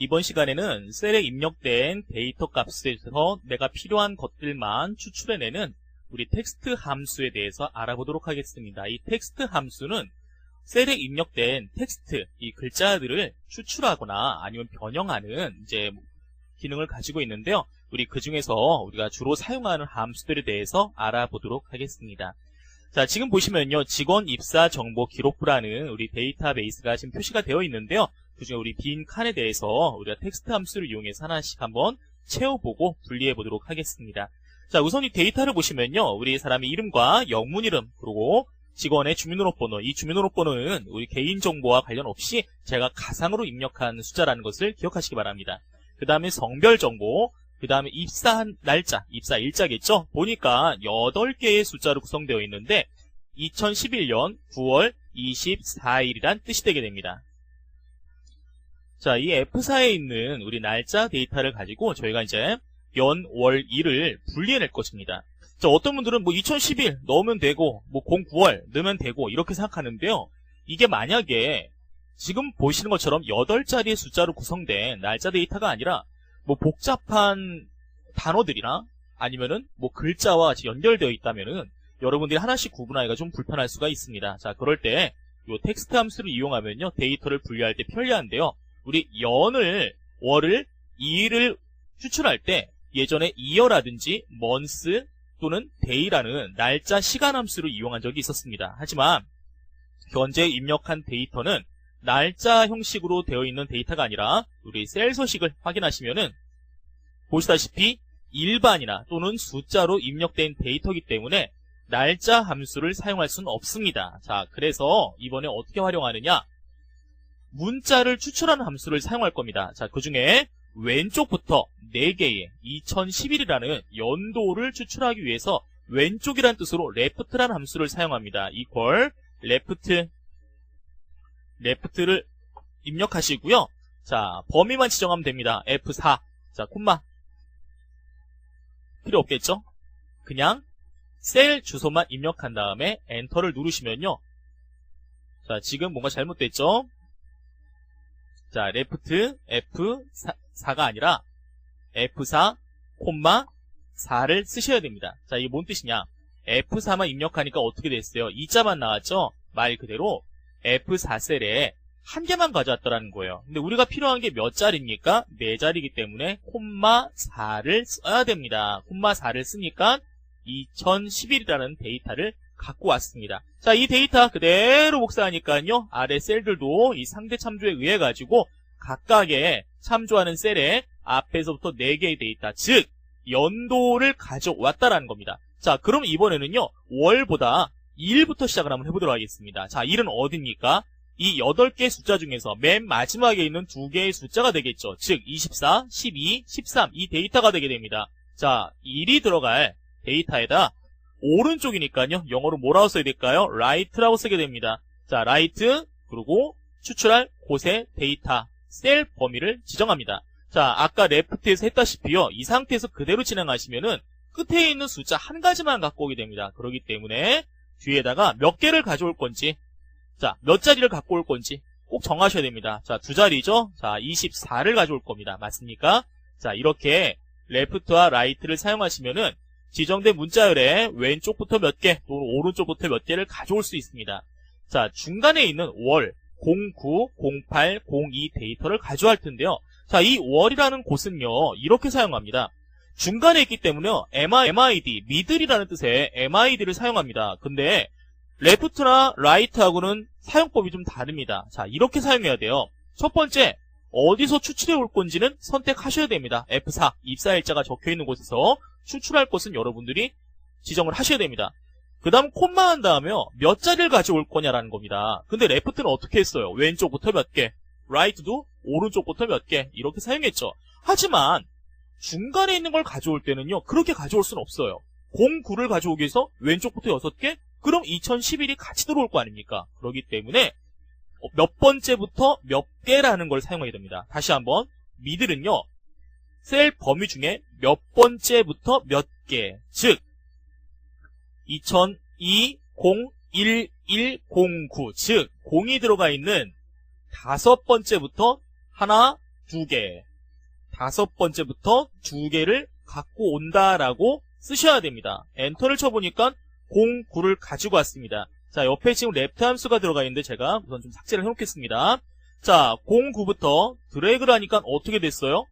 이번 시간에는 셀에 입력된 데이터 값에서 내가 필요한 것들만 추출해내는 우리 텍스트 함수에 대해서 알아보도록 하겠습니다. 이 텍스트 함수는 셀에 입력된 텍스트, 이 글자들을 추출하거나 아니면 변형하는 이제 기능을 가지고 있는데요. 우리 그 중에서 우리가 주로 사용하는 함수들에 대해서 알아보도록 하겠습니다. 자, 지금 보시면요. 직원 입사 정보 기록부라는 우리 데이터베이스가 지금 표시가 되어 있는데요. 그중에 우리 빈 칸에 대해서 우리가 텍스트 함수를 이용해서 하나씩 한번 채워보고 분리해 보도록 하겠습니다. 자, 우선 이 데이터를 보시면요. 우리 사람의 이름과 영문 이름, 그리고 직원의 주민등록번호, 이 주민등록번호는 우리 개인정보와 관련 없이 제가 가상으로 입력한 숫자라는 것을 기억하시기 바랍니다. 그 다음에 성별 정보, 그 다음에 입사한 날짜, 입사 일자겠죠? 보니까 8개의 숫자로 구성되어 있는데 2011년 9월 24일이란 뜻이 되게 됩니다. 자, 이 F4에 있는 우리 날짜 데이터를 가지고 저희가 이제 연, 월, 일을 분리해낼 것입니다. 자, 어떤 분들은 뭐 2011 넣으면 되고, 뭐 09월 넣으면 되고, 이렇게 생각하는데요. 이게 만약에 지금 보시는 것처럼 8자리의 숫자로 구성된 날짜 데이터가 아니라 뭐 복잡한 단어들이나 아니면은 뭐 글자와 연결되어 있다면은 여러분들이 하나씩 구분하기가 좀 불편할 수가 있습니다. 자, 그럴 때이 텍스트 함수를 이용하면요. 데이터를 분리할 때 편리한데요. 우리 연을, 월을, 일을 추출할 때 예전에 이어라든지 month 또는 day라는 날짜 시간 함수를 이용한 적이 있었습니다. 하지만 현재 입력한 데이터는 날짜 형식으로 되어 있는 데이터가 아니라 우리 셀 서식을 확인하시면은 보시다시피 일반이나 또는 숫자로 입력된 데이터이기 때문에 날짜 함수를 사용할 수는 없습니다. 자, 그래서 이번에 어떻게 활용하느냐? 문자를 추출하는 함수를 사용할 겁니다. 자, 그 중에 왼쪽부터 4개의 2011이라는 연도를 추출하기 위해서 왼쪽이란 뜻으로 left라는 함수를 사용합니다. equal left left를 입력하시고요. 자, 범위만 지정하면 됩니다. F4. 자, 콤마. 필요 없겠죠? 그냥 셀 주소만 입력한 다음에 엔터를 누르시면요. 자, 지금 뭔가 잘못됐죠? 자, 레프트 F4 가 아니라 F4, 콤마 4를 쓰셔야 됩니다. 자, 이게 뭔 뜻이냐? F4만 입력하니까 어떻게 됐어요? 2자만 나왔죠? 말 그대로 F4 셀에 한 개만 가져왔더라는 거예요. 근데 우리가 필요한 게 몇 자리입니까? 4자리이기 때문에 콤마 4를 써야 됩니다. 콤마 4를 쓰니까 2011이라는 데이터를 갖고 왔습니다. 자, 이 데이터 그대로 복사하니까요. 아래 셀들도 이 상대 참조에 의해 가지고 각각의 참조하는 셀에 앞에서부터 4개의 데이터, 즉 연도를 가져왔다라는 겁니다. 자, 그럼 이번에는요. 월보다 1부터 시작을 한번 해보도록 하겠습니다. 자, 1은 어딥니까? 이 8개의 숫자 중에서 맨 마지막에 있는 두 개의 숫자가 되겠죠. 즉, 24, 12, 13 이 데이터가 되게 됩니다. 자, 1이 들어갈 데이터에다 오른쪽이니까요. 영어로 뭐라고 써야 될까요? right라고 쓰게 됩니다. 자, right 그리고 추출할 곳의 데이터 셀 범위를 지정합니다. 자, 아까 left에서 했다시피요. 이 상태에서 그대로 진행하시면은 끝에 있는 숫자 한 가지만 갖고 오게 됩니다. 그렇기 때문에 뒤에다가 몇 개를 가져올 건지 자, 몇 자리를 갖고 올 건지 꼭 정하셔야 됩니다. 자, 두 자리죠? 자, 24를 가져올 겁니다. 맞습니까? 자, 이렇게 left와 right를 사용하시면은 지정된 문자열의 왼쪽부터 몇 개, 또는 오른쪽부터 몇 개를 가져올 수 있습니다. 자, 중간에 있는 월, 09, 08, 02 데이터를 가져갈 텐데요. 자, 이 월이라는 곳은요, 이렇게 사용합니다. 중간에 있기 때문에요, MID, 미들이라는 뜻의 MID를 사용합니다. 근데, 레프트나 라이트하고는 사용법이 좀 다릅니다. 자, 이렇게 사용해야 돼요. 첫 번째, 어디서 추출해 올 건지는 선택하셔야 됩니다. F4, 입사 일자가 적혀 있는 곳에서 추출할 것은 여러분들이 지정을 하셔야 됩니다. 그 다음 콤마 한 다음에요. 몇 자리를 가져올 거냐라는 겁니다. 근데 레프트는 어떻게 했어요? 왼쪽부터 몇 개, 라이트도 오른쪽부터 몇 개, 이렇게 사용했죠. 하지만 중간에 있는 걸 가져올 때는요. 그렇게 가져올 수는 없어요. 09를 가져오기 위해서 왼쪽부터 6개, 그럼 2011이 같이 들어올 거 아닙니까? 그렇기 때문에 몇 번째부터 몇 개라는 걸 사용해야 됩니다. 다시 한번 미들은요. 셀 범위 중에 몇 번째부터 몇 개, 즉 2002, 0, 1, 1, 0, 9, 즉 0이 들어가 있는 다섯 번째부터 하나, 두 개. 다섯 번째부터 두 개를 갖고 온다라고 쓰셔야 됩니다. 엔터를 쳐보니까 09를 가지고 왔습니다. 자, 옆에 지금 랩트 함수가 들어가 있는데 제가 우선 좀 삭제를 해놓겠습니다. 자, 09부터 드래그를 하니까 어떻게 됐어요?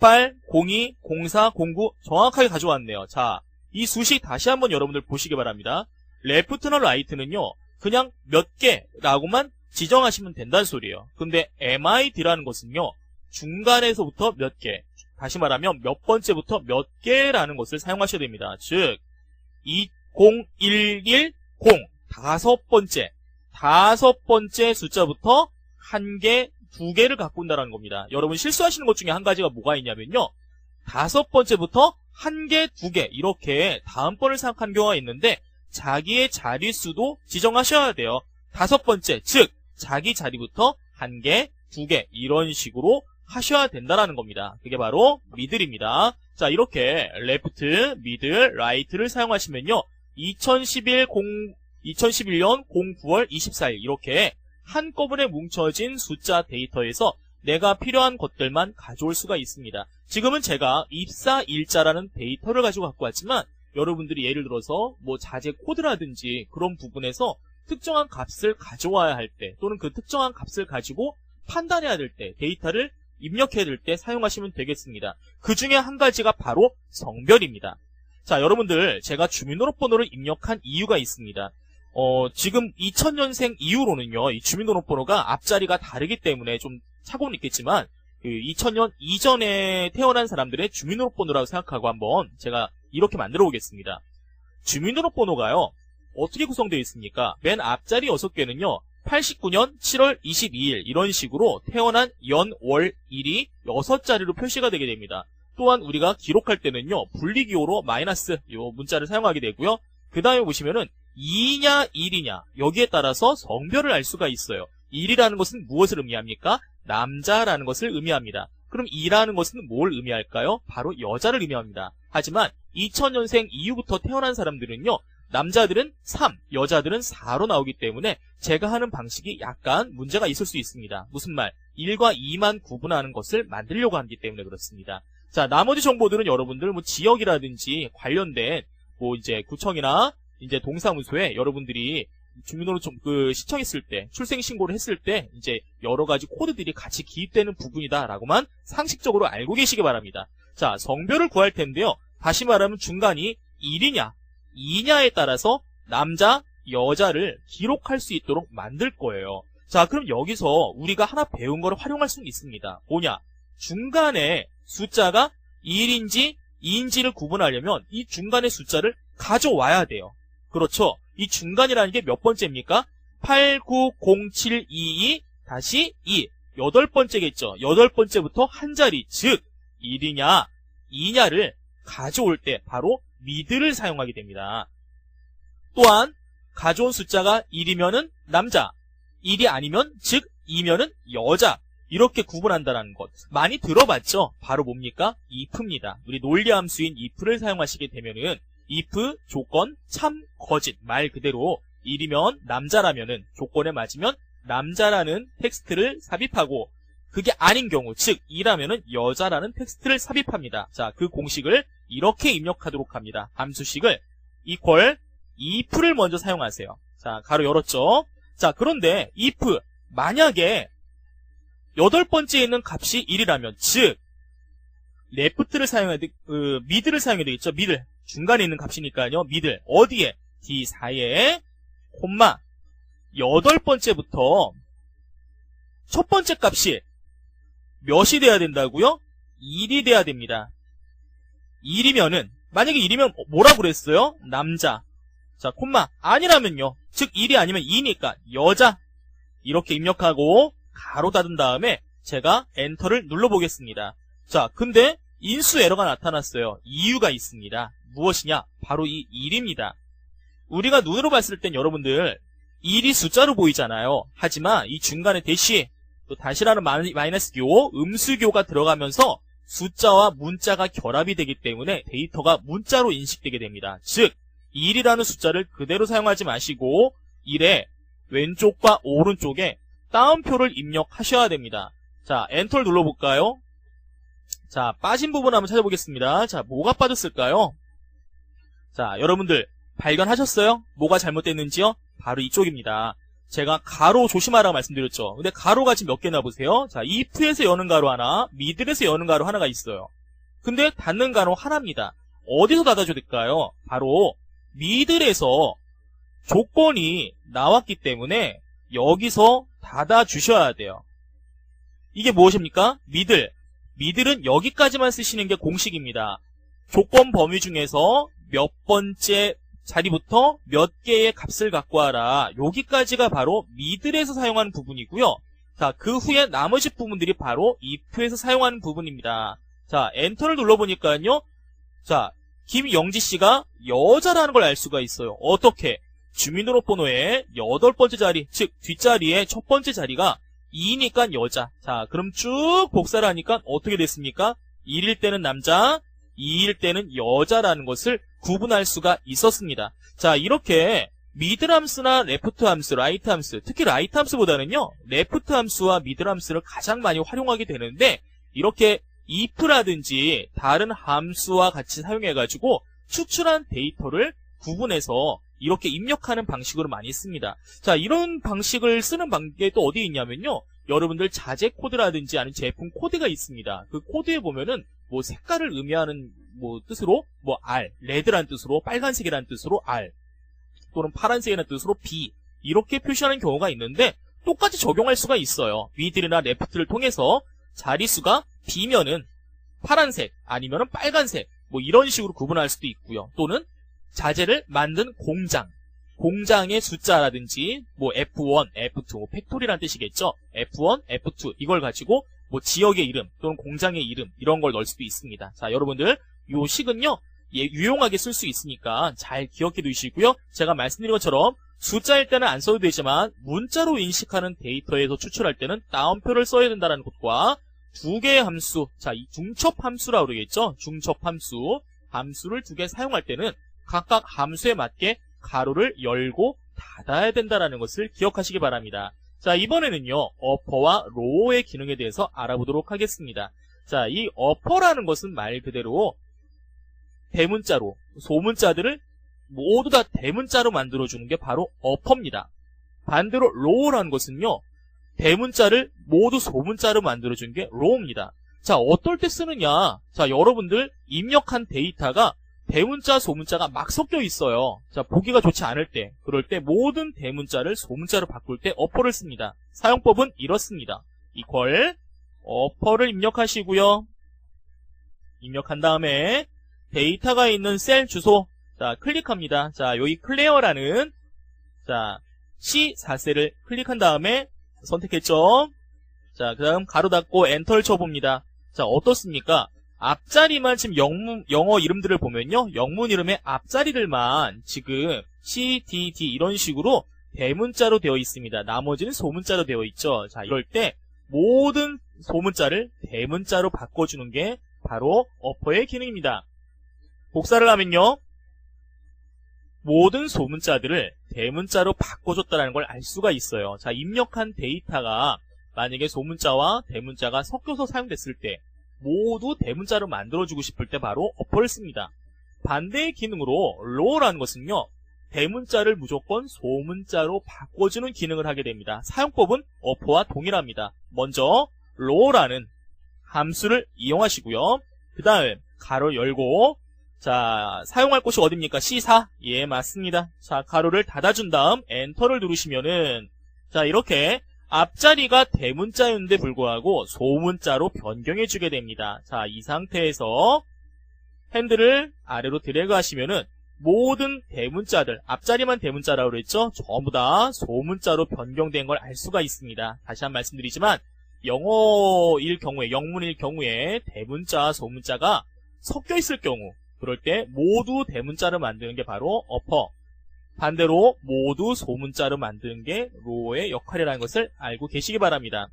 08, 02, 04, 09 정확하게 가져왔네요. 자, 이 수식 다시 한번 여러분들 보시기 바랍니다. 레프트나 라이트는요, 그냥 몇 개라고만 지정하시면 된다는 소리예요. 근데 MID라는 것은요, 중간에서부터 몇 개, 다시 말하면 몇 번째부터 몇 개라는 것을 사용하셔야 됩니다. 즉, 20110 다섯 번째, 다섯 번째 숫자부터 한 개, 두 개를 온다는 겁니다. 여러분 실수하시는 것 중에 한 가지가 뭐가 있냐면요. 다섯 번째부터 한 개, 두 개, 이렇게 다음번을 생각하는 경우가 있는데, 자기의 자릿수도 지정하셔야 돼요. 다섯 번째, 즉, 자기 자리부터 한 개, 두 개, 이런 식으로 하셔야 된다는 겁니다. 그게 바로 미들입니다. 자, 이렇게 레프트, 미들, 라이트를 사용하시면요. 2011 0, 2011년 09월 24일 이렇게 한꺼번에 뭉쳐진 숫자 데이터에서 내가 필요한 것들만 가져올 수가 있습니다. 지금은 제가 입사 일자라는 데이터를 가지고 갖고 왔지만 여러분들이 예를 들어서 뭐 자재 코드라든지 그런 부분에서 특정한 값을 가져와야 할 때 또는 그 특정한 값을 가지고 판단해야 될 때 데이터를 입력해야 될 때 사용하시면 되겠습니다. 그 중에 한 가지가 바로 성별입니다. 자, 여러분들 제가 주민등록번호를 입력한 이유가 있습니다. 어, 지금 2000년생 이후로는요, 이 주민등록번호가 앞자리가 다르기 때문에 좀 차고는 있겠지만, 그 2000년 이전에 태어난 사람들의 주민등록번호라고 생각하고 한번 제가 이렇게 만들어 보겠습니다. 주민등록번호가요, 어떻게 구성되어 있습니까? 맨 앞자리 6개는요, 89년 7월 22일 이런 식으로 태어난 연, 월, 일이 6자리로 표시가 되게 됩니다. 또한 우리가 기록할 때는요, 분리기호로 마이너스 요 문자를 사용하게 되고요. 그 다음에 보시면은 2냐 1이냐 여기에 따라서 성별을 알 수가 있어요. 1이라는 것은 무엇을 의미합니까? 남자라는 것을 의미합니다. 그럼 2라는 것은 뭘 의미할까요? 바로 여자를 의미합니다. 하지만 2000년생 이후부터 태어난 사람들은요. 남자들은 3, 여자들은 4로 나오기 때문에 제가 하는 방식이 약간 문제가 있을 수 있습니다. 무슨 말? 1과 2만 구분하는 것을 만들려고 하기 때문에 그렇습니다. 자, 나머지 정보들은 여러분들 뭐 지역이라든지 관련된 뭐 이제 구청이나 이제 동사무소에 여러분들이 주민등록 그 시청했을 때 출생 신고를 했을 때 이제 여러 가지 코드들이 같이 기입되는 부분이다라고만 상식적으로 알고 계시기 바랍니다. 자, 성별을 구할 텐데요. 다시 말하면 중간이 1이냐, 2냐에 따라서 남자, 여자를 기록할 수 있도록 만들 거예요. 자, 그럼 여기서 우리가 하나 배운 거를 활용할 수는 있습니다. 뭐냐? 중간에 숫자가 1인지 2인지를 구분하려면 이 중간의 숫자를 가져와야 돼요. 그렇죠? 이 중간이라는 게 몇 번째입니까? 8, 9, 0, 7, 2, 2, 다시 2. 여덟 번째겠죠. 여덟 번째부터 한 자리, 즉 1이냐, 2냐를 가져올 때 바로 미드를 사용하게 됩니다. 또한 가져온 숫자가 1이면은 남자, 1이 아니면 즉 2면은 여자 이렇게 구분한다는 것 많이 들어봤죠? 바로 뭡니까? if입니다. 우리 논리 함수인 if를 사용하시게 되면은 if 조건 참 거짓 말 그대로 1이면 남자라면은 조건에 맞으면 남자라는 텍스트를 삽입하고 그게 아닌 경우 즉 2라면은 여자라는 텍스트를 삽입합니다. 자, 그 공식을 이렇게 입력하도록 합니다. 함수식을 equal if를 먼저 사용하세요. 자, 가로 열었죠? 자, 그런데 if 만약에 여덟 번째에 있는 값이 1이라면 즉 left를 사용해야 돼, 그, mid를 사용해야 되겠죠? mid 중간에 있는 값이니까요. mid 어디에? D 사이에 콤마 여덟 번째부터 첫 번째 값이 몇이 돼야 된다고요? 1이 돼야 됩니다. 1이면은 만약에 1이면 뭐라고 그랬어요? 남자. 자, 콤마 아니라면요. 즉 1이 아니면 2니까 여자. 이렇게 입력하고 가로 닫은 다음에 제가 엔터를 눌러보겠습니다. 자, 근데 인수 에러가 나타났어요. 이유가 있습니다. 무엇이냐? 바로 이 1입니다. 우리가 눈으로 봤을 땐 여러분들 1이 숫자로 보이잖아요. 하지만 이 중간에 대시 또 다시라는 마이너스 교, 음수교가 들어가면서 숫자와 문자가 결합이 되기 때문에 데이터가 문자로 인식되게 됩니다. 즉 1이라는 숫자를 그대로 사용하지 마시고 1의 왼쪽과 오른쪽에 따옴표를 입력하셔야 됩니다. 자, 엔터를 눌러볼까요? 자, 빠진 부분 한번 찾아보겠습니다. 자, 뭐가 빠졌을까요? 자, 여러분들 발견하셨어요? 뭐가 잘못됐는지요? 바로 이쪽입니다. 제가 가로 조심하라고 말씀드렸죠. 근데 가로가 지금 몇 개나 보세요. 자, if에서 여는 가로 하나, 미들에서 여는 가로 하나가 있어요. 근데 닫는 가로 하나입니다. 어디서 닫아줘야 될까요? 바로 미들에서 조건이 나왔기 때문에 여기서 닫아주셔야 돼요. 이게 무엇입니까? 미들. 미들은 여기까지만 쓰시는 게 공식입니다. 조건 범위 중에서 몇 번째 자리부터 몇 개의 값을 갖고 와라. 여기까지가 바로 미들에서 사용하는 부분이고요. 자, 그 후에 나머지 부분들이 바로 if에서 사용하는 부분입니다. 자, 엔터를 눌러보니까요. 자, 김영지 씨가 여자라는 걸 알 수가 있어요. 어떻게? 주민등록번호의 여덟 번째 자리, 즉 뒷자리의 첫 번째 자리가 2니까 여자. 자, 그럼 쭉 복사를 하니까 어떻게 됐습니까? 1일 때는 남자, 2일 때는 여자라는 것을 구분할 수가 있었습니다. 자, 이렇게 미들 함수나 레프트 함수, 라이트 함수, 특히 라이트 함수보다는요, 레프트 함수와 미들 함수를 가장 많이 활용하게 되는데, 이렇게 if라든지 다른 함수와 같이 사용해가지고 추출한 데이터를 구분해서 이렇게 입력하는 방식으로 많이 씁니다. 자, 이런 방식을 쓰는 방법이 또 어디에 있냐면요. 여러분들 자재 코드라든지 아니면 제품 코드가 있습니다. 그 코드에 보면은 뭐 색깔을 의미하는 뭐 뜻으로 뭐 R, 레드란 뜻으로 빨간색이라는 뜻으로 R 또는 파란색이라는 뜻으로 B 이렇게 표시하는 경우가 있는데 똑같이 적용할 수가 있어요. 위들이나 레프트를 통해서 자리수가 B면은 파란색 아니면은 빨간색 뭐 이런 식으로 구분할 수도 있고요. 또는 자재를 만든 공장 공장의 숫자라든지 뭐 F1, F2, 뭐 팩토리란 뜻이겠죠. F1, F2 이걸 가지고 뭐 지역의 이름 또는 공장의 이름 이런 걸 넣을 수도 있습니다. 자, 여러분들 요 식은요. 예, 유용하게 쓸 수 있으니까 잘 기억해 두시고요. 제가 말씀드린 것처럼 숫자일 때는 안 써도 되지만 문자로 인식하는 데이터에서 추출할 때는 따옴표를 써야 된다는 것과 두 개의 함수, 자, 이 중첩 함수라고 그러겠죠? 중첩 함수, 함수를 두 개 사용할 때는 각각 함수에 맞게 가로를 열고 닫아야 된다는 것을 기억하시기 바랍니다. 자, 이번에는요, 어퍼와 로어의 기능에 대해서 알아보도록 하겠습니다. 자, 이 어퍼라는 것은 말 그대로 대문자로, 소문자들을 모두 다 대문자로 만들어주는 게 바로 어퍼입니다. 반대로 로어라는 것은요, 대문자를 모두 소문자로 만들어준 게 로우입니다. 자, 어떨 때 쓰느냐? 자, 여러분들 입력한 데이터가 대문자, 소문자가 막 섞여 있어요. 자, 보기가 좋지 않을 때, 그럴 때 모든 대문자를 소문자로 바꿀 때 어퍼를 씁니다. 사용법은 이렇습니다. 이퀄 어퍼를 입력하시고요. 입력한 다음에 데이터가 있는 셀 주소 자, 클릭합니다. 자, 여기 클레어라는 자, C4셀을 클릭한 다음에 선택했죠. 자, 그 다음 가로 닫고 엔터를 쳐봅니다. 자, 어떻습니까? 앞자리만 지금 영문, 영어 이름들을 보면요. 영문 이름의 앞자리들만 지금 C, D, D 이런 식으로 대문자로 되어 있습니다. 나머지는 소문자로 되어 있죠. 자, 이럴 때 모든 소문자를 대문자로 바꿔주는 게 바로 어퍼의 기능입니다. 복사를 하면요. 모든 소문자들을 대문자로 바꿔줬다는 걸 알 수가 있어요. 자, 입력한 데이터가 만약에 소문자와 대문자가 섞여서 사용됐을 때 모두 대문자로 만들어주고 싶을 때 바로 어퍼를 씁니다. 반대의 기능으로 로어라는 것은요. 대문자를 무조건 소문자로 바꿔주는 기능을 하게 됩니다. 사용법은 어퍼와 동일합니다. 먼저 로어라는 함수를 이용하시고요. 그 다음 가로 열고 자 사용할 곳이 어딥니까? C4? 예 맞습니다. 자 가로를 닫아준 다음 엔터를 누르시면은 자 이렇게 앞자리가 대문자였는데 불구하고 소문자로 변경해주게 됩니다. 자, 이 상태에서 핸들을 아래로 드래그 하시면은 모든 대문자들, 앞자리만 대문자라고 그랬죠? 전부 다 소문자로 변경된 걸 알 수가 있습니다. 다시 한번 말씀드리지만 영어일 경우에, 영문일 경우에 대문자, 소문자가 섞여 있을 경우 그럴 때 모두 대문자를 만드는 게 바로 어퍼, 반대로 모두 소문자로 만드는 게 로어의 역할이라는 것을 알고 계시기 바랍니다.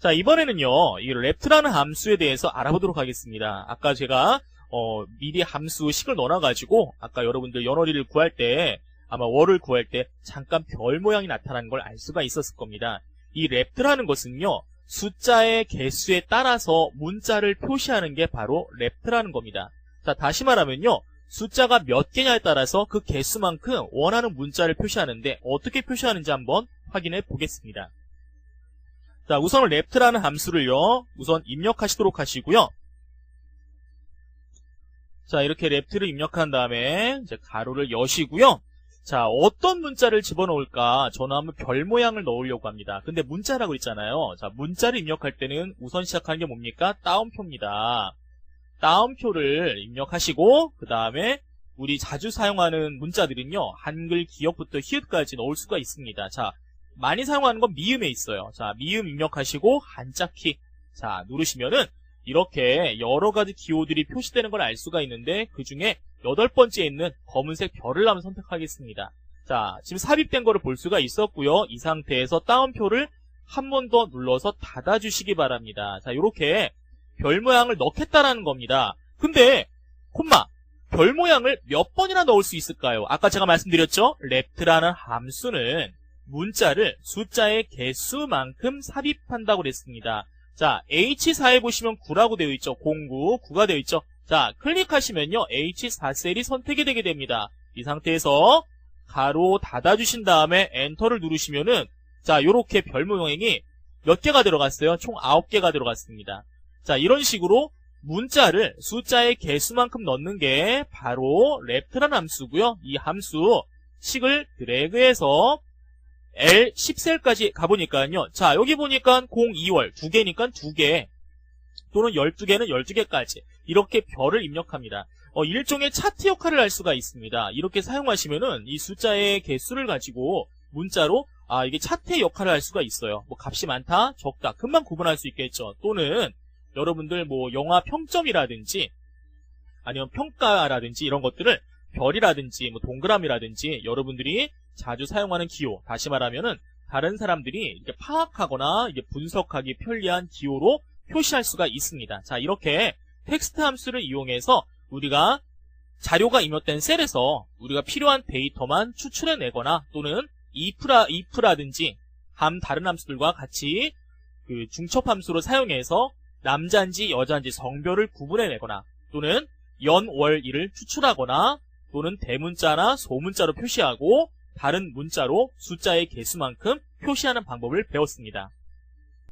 자 이번에는요 이 랩트라는 함수에 대해서 알아보도록 하겠습니다. 아까 제가 어, 미리 함수 식을 넣어놔가지고 아까 여러분들 연어리를 구할 때 아마 월을 구할 때 잠깐 별 모양이 나타나는 걸 알 수가 있었을 겁니다. 이 랩트라는 것은요 숫자의 개수에 따라서 문자를 표시하는 게 바로 랩트라는 겁니다. 자, 다시 말하면요. 숫자가 몇 개냐에 따라서 그 개수만큼 원하는 문자를 표시하는데 어떻게 표시하는지 한번 확인해 보겠습니다. 자, 우선 랩트라는 함수를요. 우선 입력하시도록 하시고요. 자, 이렇게 랩트를 입력한 다음에 이제 가로를 여시고요. 자, 어떤 문자를 집어넣을까? 저는 한번 별 모양을 넣으려고 합니다. 근데 문자라고 했잖아요. 자, 문자를 입력할 때는 우선 시작하는 게 뭡니까? 따옴표입니다. 따옴표를 입력하시고 그 다음에 우리 자주 사용하는 문자들은요. 한글 기억부터 히읗까지 넣을 수가 있습니다. 자, 많이 사용하는 건 미음에 있어요. 자, 미음 입력하시고 한자키 자, 누르시면은 이렇게 여러 가지 기호들이 표시되는 걸 알 수가 있는데 그 중에 여덟 번째에 있는 검은색 별을 한번 선택하겠습니다. 자, 지금 삽입된 거를 볼 수가 있었고요. 이 상태에서 따옴표를 한 번 더 눌러서 닫아주시기 바랍니다. 자, 이렇게 별 모양을 넣겠다라는 겁니다. 근데 콤마 별 모양을 몇 번이나 넣을 수 있을까요? 아까 제가 말씀드렸죠? 랩트라는 함수는 문자를 숫자의 개수만큼 삽입한다고 그랬습니다. 자, H4에 보시면 9라고 되어 있죠. 09, 9가 되어 있죠. 자, 클릭하시면요. H4셀이 선택이 되게 됩니다. 이 상태에서 가로 닫아주신 다음에 엔터를 누르시면은 자, 요렇게 별 모양이 몇 개가 들어갔어요? 총 9개가 들어갔습니다. 자, 이런 식으로 문자를 숫자의 개수만큼 넣는 게 바로 랩트라는 함수고요. 이 함수 식을 드래그해서 L10셀까지 가보니까요. 자, 여기 보니까 02월 두 개니까 두 개. 또는 12개는 12개까지. 이렇게 별을 입력합니다. 어, 일종의 차트 역할을 할 수가 있습니다. 이렇게 사용하시면은 이 숫자의 개수를 가지고 문자로 아, 이게 차트의 역할을 할 수가 있어요. 뭐 값이 많다, 적다, 금방 구분할 수 있겠죠. 또는 여러분들 뭐 영화 평점이라든지 아니면 평가라든지 이런 것들을 별이라든지 뭐 동그라미라든지 여러분들이 자주 사용하는 기호, 다시 말하면은 다른 사람들이 이렇게 파악하거나 이게 분석하기 편리한 기호로 표시할 수가 있습니다. 자, 이렇게 텍스트 함수를 이용해서 우리가 자료가 입력된 셀에서 우리가 필요한 데이터만 추출해내거나 또는 if라, if라든지 함 다른 함수들과 같이 그 중첩 함수로 사용해서 남자인지 여자인지 성별을 구분해내거나 또는 연, 월, 일을 추출하거나 또는 대문자나 소문자로 표시하고 다른 문자로 숫자의 개수만큼 표시하는 방법을 배웠습니다.